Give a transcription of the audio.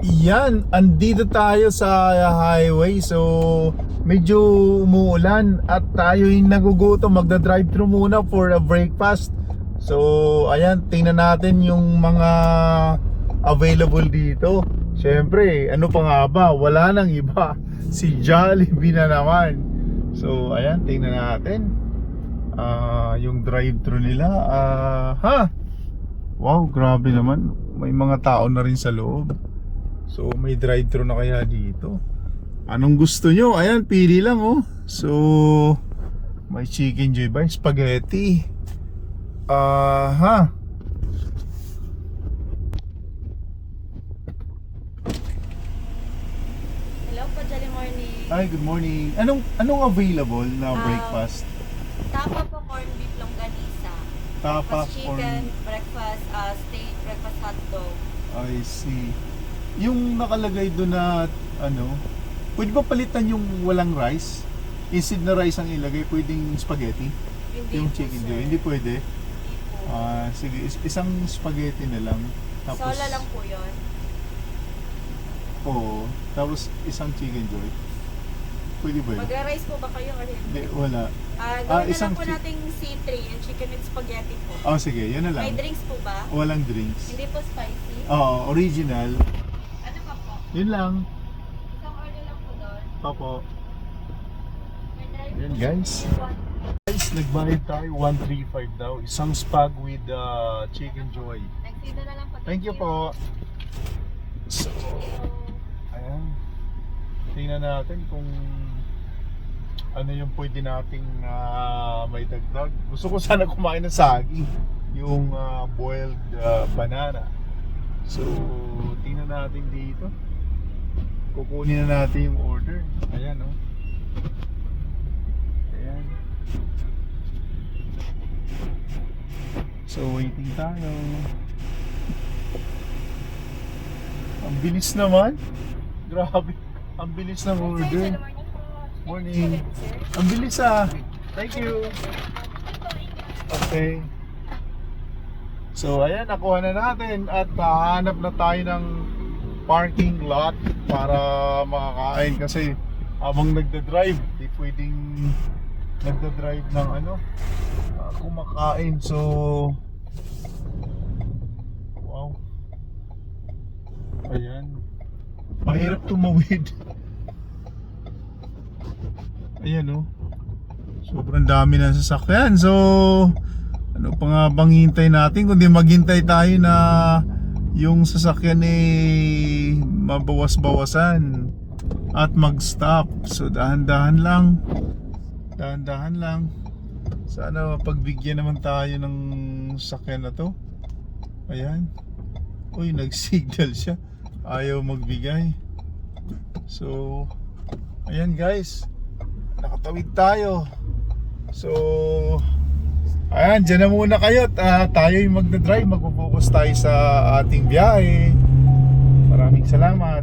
Yan, andito tayo sa highway so medyo umuulan at tayo yung nagugutom magda-drive thru muna for a breakfast. So ayan, tingnan natin yung mga available dito. Siyempre, ano pa nga ba? Wala nang iba. Si Jollibee na naman. So ayan, tingnan natin. Ah, yung drive-thru nila. Ah, ha? Wow, grabe naman. May mga tao na rin sa loob. So may drive-thru na kaya dito. Anong gusto nyo? Ayan, pili lang oh. So may chicken joy ba? Spaghetti. Ah, ha? Hello po, Jolly Morning. Hi, good morning. Anong anong available na Ah, breakfast? Tapa po corn beef longganisa. Tapa Breakfast chicken, corn. breakfast uh, steak, breakfast hotdog. I see. Yung nakalagay doon na ano, pwede ba palitan yung walang rice? Instead na rice ang ilagay, pwedeng spaghetti? Hindi yung chicken joy, hindi pwede? Hindi po. Ah, sige, is- isang spaghetti na lang. Tapos, Sola lang po yun. Oo. Tapos isang chicken joy. Pwede ba yun? Magra-rice po ba kayo or hindi? Hindi, wala. Ah, Ah, gawin na isang lang po chi- nating C3, yung chicken with spaghetti po. Oh, sige, yan na May lang. drinks po ba? Walang drinks. Hindi po spicy? Oo, original. Yun lang. Isang order lang po doon. Opo. Yan, guys. Guys, nagbayad tayo 135 daw. Isang spag with uh, chicken joy. Nagsido na lang po. Thank you po. So, ayan. Tingnan natin kung ano yung pwede nating ah, may dagdag. Gusto ko sana kumain ng saging. Yung ah, boiled ah, banana. So, tingnan natin dito. Kukunin na natin yung order. Ayan, oh. Ayan. So, waiting tayo. Ang bilis naman. Grabe. Ang bilis ng order. Morning. Ang bilis ah. Thank you. Okay. So ayan, nakuha na natin at hahanap na tayo ng parking lot para makakain kasi habang nagda-drive, di pwedeng nagda-drive ng ano, ah, kumakain. So wow. Ayan. Mahirap tumawid. Ayan oh. Sobrang dami ng sasakyan. So, ano pa nga bang hintay natin kundi maghintay tayo na yung sasakyan eh mabawas-bawasan at mag-stop. So, dahan-dahan lang. Dahan-dahan lang. Sana pagbigyan naman tayo ng sasakyan na to. Ayan. Uy, nag-signal siya. Ayaw magbigay. So, ayan guys. Nakatawid tayo. So, ayan, dyan na muna kayo. at, ah, tayo yung magdadrive. Magpo-focus tayo sa ating biyahe. Maraming salamat.